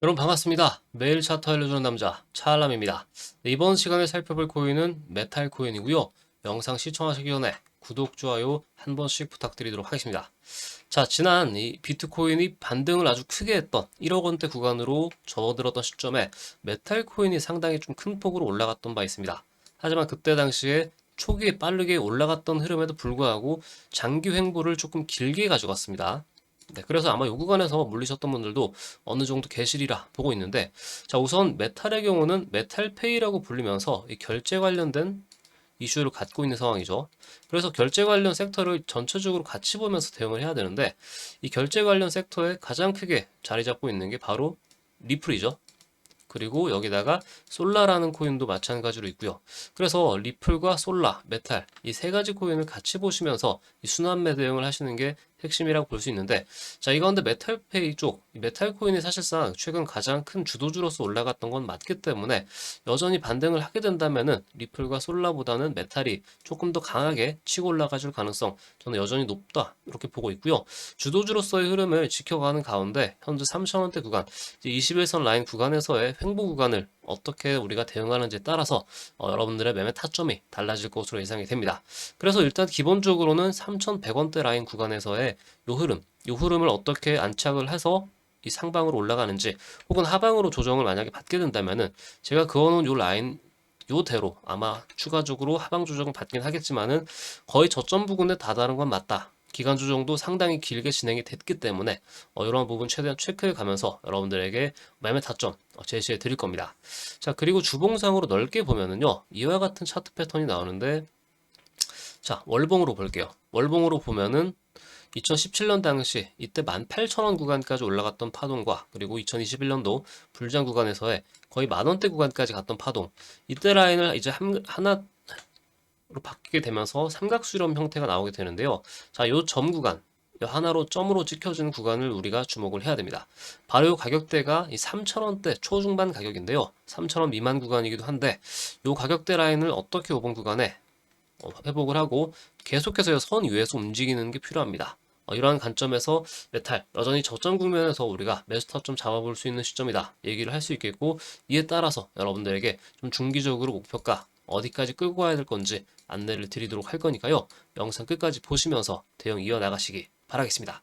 여러분 반갑습니다. 매일 차트 알려주는 남자 차알람입니다. 네, 이번 시간에 살펴볼 코인은 메탈 코인이고요. 영상 시청하시기 전에 구독, 좋아요 한 번씩 부탁드리도록 하겠습니다. 자, 지난 이 비트코인이 반등을 아주 크게 했던 1억 원대 구간으로 접어들었던 시점에 메탈 코인이 상당히 좀 큰 폭으로 올라갔던 바 있습니다. 하지만 그때 당시에 초기에 빠르게 올라갔던 흐름에도 불구하고 장기 횡보를 조금 길게 가져갔습니다. 네, 그래서 아마 요 구간에서 물리셨던 분들도 어느 정도 계실이라 보고 있는데, 자, 우선 메탈의 경우는 메탈페이라고 불리면서 이 결제 관련된 이슈를 갖고 있는 상황이죠. 그래서 결제 관련 섹터를 전체적으로 같이 보면서 대응을 해야 되는데, 이 결제 관련 섹터에 가장 크게 자리 잡고 있는 게 바로 리플이죠. 그리고 여기다가 솔라라는 코인도 마찬가지로 있고요. 그래서 리플과 솔라, 메탈 이 세 가지 코인을 같이 보시면서 이 순환매 대응을 하시는 게 핵심이라고 볼 수 있는데 자, 이 가운데 메탈페이 쪽, 이 메탈 코인이 사실상 최근 가장 큰 주도주로서 올라갔던 건 맞기 때문에 여전히 반등을 하게 된다면은 리플과 솔라보다는 메탈이 조금 더 강하게 치고 올라가 줄 가능성 저는 여전히 높다 이렇게 보고 있고요. 주도주로서의 흐름을 지켜가는 가운데 현재 3,000원대 구간, 이제 21선 라인 구간에서의 횡보 구간을 어떻게 우리가 대응하는지에 따라서 어, 여러분들의 매매 타점이 달라질 것으로 예상이 됩니다. 그래서 일단 기본적으로는 3,100원대 라인 구간에서의 요 흐름, 요 흐름을 어떻게 안착을 해서 이 상방으로 올라가는지 혹은 하방으로 조정을 만약에 받게 된다면은 제가 그어놓은 요 라인 요대로 아마 추가적으로 하방 조정을 받긴 하겠지만은 거의 저점 부근에 다다른 건 맞다. 기간 조정도 상당히 길게 진행이 됐기 때문에 어, 이런 부분 최대한 체크해 가면서 여러분들에게 매매 타점 어, 제시해 드릴 겁니다. 자, 그리고 주봉상으로 넓게 보면은요, 이와 같은 차트 패턴이 나오는데, 자, 월봉으로 볼게요. 월봉으로 보면은 2017년 당시 이때 18,000원 구간까지 올라갔던 파동과 그리고 2021년도 불장 구간에서의 거의 만원대 구간까지 갔던 파동 이때 라인을 이제 한, 하나 로 바뀌게 되면서 삼각수렴 형태가 나오게 되는데요. 자, 요 점 구간 요 하나로 점으로 찍혀지는 구간을 우리가 주목을 해야 됩니다. 바로 이 가격대가 이 3,000원대 초중반 가격인데요. 3,000원 미만 구간이기도 한데 이 가격대 라인을 어떻게 5번 구간에 어, 회복을 하고 계속해서 선 위에서 움직이는 게 필요합니다. 어, 이러한 관점에서 메탈 여전히 저점 국면에서 우리가 매수타 좀 잡아볼 수 있는 시점이다 얘기를 할 수 있겠고 이에 따라서 여러분들에게 좀 중기적으로 목표가 어디까지 끌고 가야 될 건지 안내를 드리도록 할 거니까요 영상 끝까지 보시면서 대응 이어나가시기 바라겠습니다.